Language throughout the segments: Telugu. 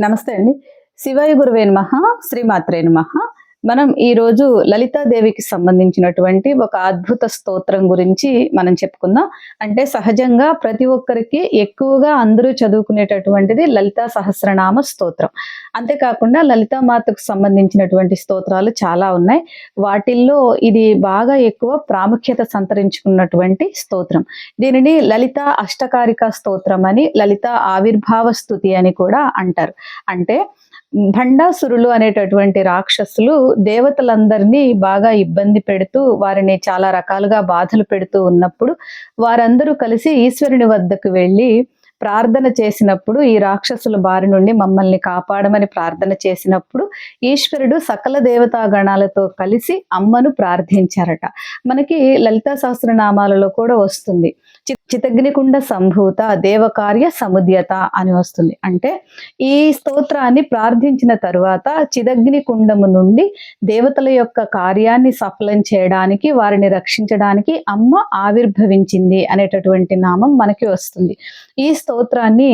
నమస్తే అండి. శివాయ గురువే నమ శ్రీమాత్రే నమ. మనం ఈ రోజు లలితాదేవికి సంబంధించినటువంటి ఒక అద్భుత స్తోత్రం గురించి మనం చెప్పుకుందాం. అంటే సహజంగా ప్రతి ఒక్కరికి ఎక్కువగా అందరూ చదువుకునేటటువంటిది లలితా సహస్రనామ స్తోత్రం. అంతేకాకుండా లలితామాతకు సంబంధించినటువంటి స్తోత్రాలు చాలా ఉన్నాయి. వాటిల్లో ఇది బాగా ఎక్కువ ప్రాముఖ్యత సంతరించుకున్నటువంటి స్తోత్రం. దీనిని లలిత అష్టకారిక స్తోత్రం అని లలిత ఆవిర్భావ స్థుతి అని కూడా అంటారు. అంటే భండాసురులు అనేటటువంటి రాక్షసులు దేవతలందరినీ బాగా ఇబ్బంది పెడుతూ వారిని చాలా రకాలుగా బాధలు పెడుతూ ఉన్నప్పుడు వారందరూ కలిసి ఈశ్వరుని వద్దకు వెళ్ళి ప్రార్థన చేసినప్పుడు ఈ రాక్షసుల బారి నుండి మమ్మల్ని కాపాడమని ప్రార్థన చేసినప్పుడు ఈశ్వరుడు సకల దేవతా గణాలతో కలిసి అమ్మను ప్రార్థించారట. మనకి లలితా సహస్రనామాలలో కూడా వస్తుంది. చి- చితగ్నికుండ సంభూత దేవకార్య సముద్యత అని వస్తుంది. అంటే ఈ స్తోత్రాన్ని ప్రార్థించిన తరువాత చిదగ్ని కుండము నుండి దేవతల యొక్క కార్యాన్ని సఫలం చేయడానికి వారిని రక్షించడానికి అమ్మ ఆవిర్భవించింది అనేటటువంటి నామం మనకి వస్తుంది. ఈ స్తోత్రాన్ని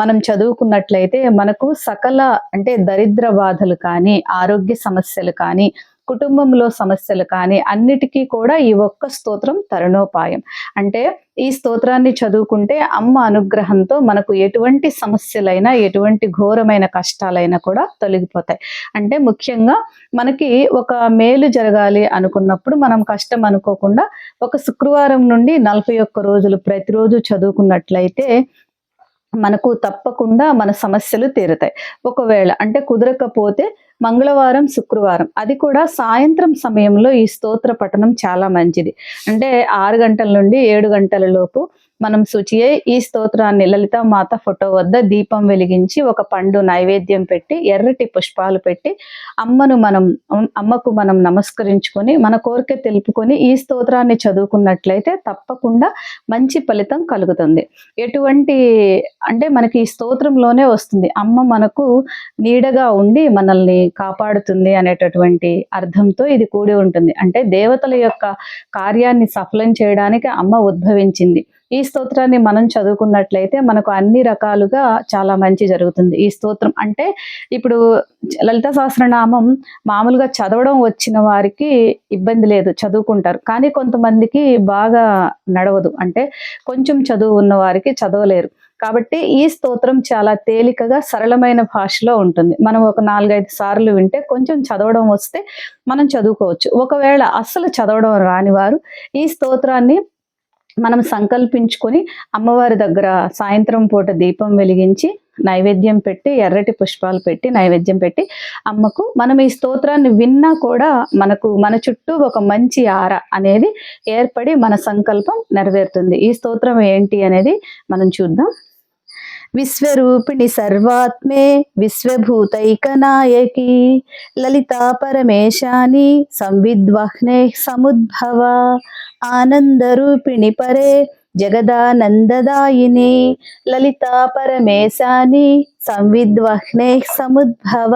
మనం చదువుకున్నట్లయితే మనకు సకల అంటే దరిద్ర బాధలు కానీ ఆరోగ్య సమస్యలు కానీ కుటుంబంలో సమస్యలు కానీ అన్నిటికీ కూడా ఈ ఒక్క స్తోత్రం తరుణోపాయం. అంటే ఈ స్తోత్రాన్ని చదువుకుంటే అమ్మ అనుగ్రహంతో మనకు ఎటువంటి సమస్యలైనా ఎటువంటి ఘోరమైన కష్టాలైనా కూడా తొలగిపోతాయి. అంటే ముఖ్యంగా మనకి ఒక మేలు జరగాలి అనుకున్నప్పుడు మనం కష్టం అనుకోకుండా ఒక శుక్రవారం నుండి నలభై ఒక్క రోజులు ప్రతిరోజు చదువుకున్నట్లయితే మనకు తప్పకుండా మన సమస్యలు తీరుతాయి. ఒకవేళ అంటే కుదరకపోతే మంగళవారం శుక్రవారం. అది కూడా సాయంత్రం సమయంలో ఈ స్తోత్ర పఠనం చాలా మంచిది. అంటే ఆరు గంటల నుండి ఏడు గంటల లోపు మనం శుచి అయి ఈ స్తోత్రాన్ని లలిత మాత ఫోటో వద్ద దీపం వెలిగించి ఒక పండు నైవేద్యం పెట్టి ఎర్రటి పుష్పాలు పెట్టి అమ్మను మనం అమ్మకు మనం నమస్కరించుకొని మన కోరిక తెలుపుకొని ఈ స్తోత్రాన్ని చదువుకున్నట్లయితే తప్పకుండా మంచి ఫలితం కలుగుతుంది. ఎటువంటి అంటే మనకి ఈ స్తోత్రంలోనే వస్తుంది. అమ్మ మనకు నీడగా ఉండి మనల్ని కాపాడుతుంది అనేటటువంటి అర్థంతో ఇది కూడి ఉంటుంది. అంటే దేవతల యొక్క కార్యాన్ని సఫలం చేయడానికి అమ్మ ఉద్భవించింది. ఈ స్తోత్రాన్ని మనం చదువుకున్నట్లయితే మనకు అన్ని రకాలుగా చాలా మంచి జరుగుతుంది. ఈ స్తోత్రం అంటే ఇప్పుడు లలిత సహస్రనామం మామూలుగా చదవడం వచ్చిన వారికి ఇబ్బంది లేదు చదువుకుంటారు. కానీ కొంతమందికి బాగా నడవదు. అంటే కొంచెం చదువు ఉన్న వారికి చదవలేరు. కాబట్టి ఈ స్తోత్రం చాలా తేలికగా సరళమైన భాషలో ఉంటుంది. మనం ఒక నాలుగైదు సార్లు వింటే కొంచెం చదవడం వస్తే మనం చదువుకోవచ్చు. ఒకవేళ అస్సలు చదవడం రాని వారు ఈ స్తోత్రాన్ని మనం సంకల్పించుకొని అమ్మవారి దగ్గర సాయంత్రం పూట దీపం వెలిగించి నైవేద్యం పెట్టి ఎర్రటి పుష్పాలు పెట్టి నైవేద్యం పెట్టి అమ్మకు మనం ఈ స్తోత్రాన్ని విన్నా కూడా మనకు మన చుట్టూ ఒక మంచి ఆర అనేది ఏర్పడి మన సంకల్పం నెరవేరుతుంది. ఈ స్తోత్రం ఏంటి అనేది మనం చూద్దాం. విశ్వరూపిణి సర్వాత్మే విశ్వభూతైకనాయకి. లలితా పరమేశాని సంవిద్వహ్నే సముద్భవ. ఆనందరూపిణి పరే జగదానందదాయిని. లలితా పరమేశాని సంవిద్వహ్నే సముద్భవ.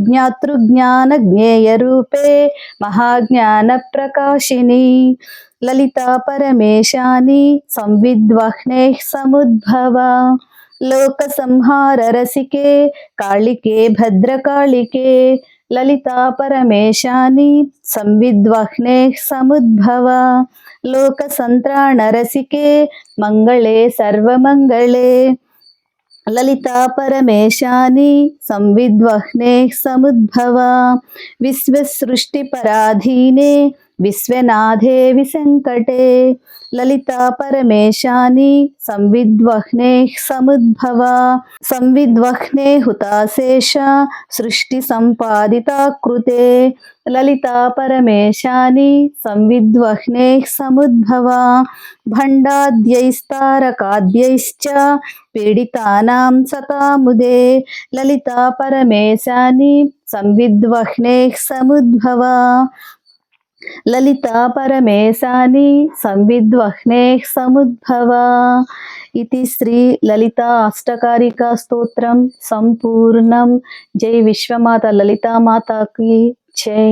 జ్ఞాతృజ్ఞాన జ్ఞేయ రూపే మహాజ్ఞాన ప్రకాశిని లలితా పరమేశాని సంవిద్వహ్నే సముద్భవ. లోక సంహార రసికే కాళికే భద్రకాళికే లలితా పరమేశాని సంవిద్వహ్నే సముద్భవ లోక సంత్రాణ రసికే మంగళే సర్వమంగళే లలితా పరమేశాని సంవిద్వహ్నే సముద్భవ విశ్వసృష్టి పరాధీనే విశ్వనాథే విశంకటే లలితా పరమేశాని సంవిద్వహ్నే సముద్భవ సంవిద్వహ్నే హుతాశేష సృష్టి సంపాదితా కృతే లలితా పరమేశాని సంవిద్వహ్నే సముద్భవ భండాద్యైస్తారకాద్యైశ్చ పీడితానాం సతాముదే లలితా పరమేశాని సంవిద్వహ్నే సముద్భవ లలితా పరమేశాని సంవిద్వహ్నే సముద్భవ ఇది శ్రీ లలితా అష్టకారిక స్తోత్రం సంపూర్ణం. జై విశ్వమాత లలితామాతకి జై.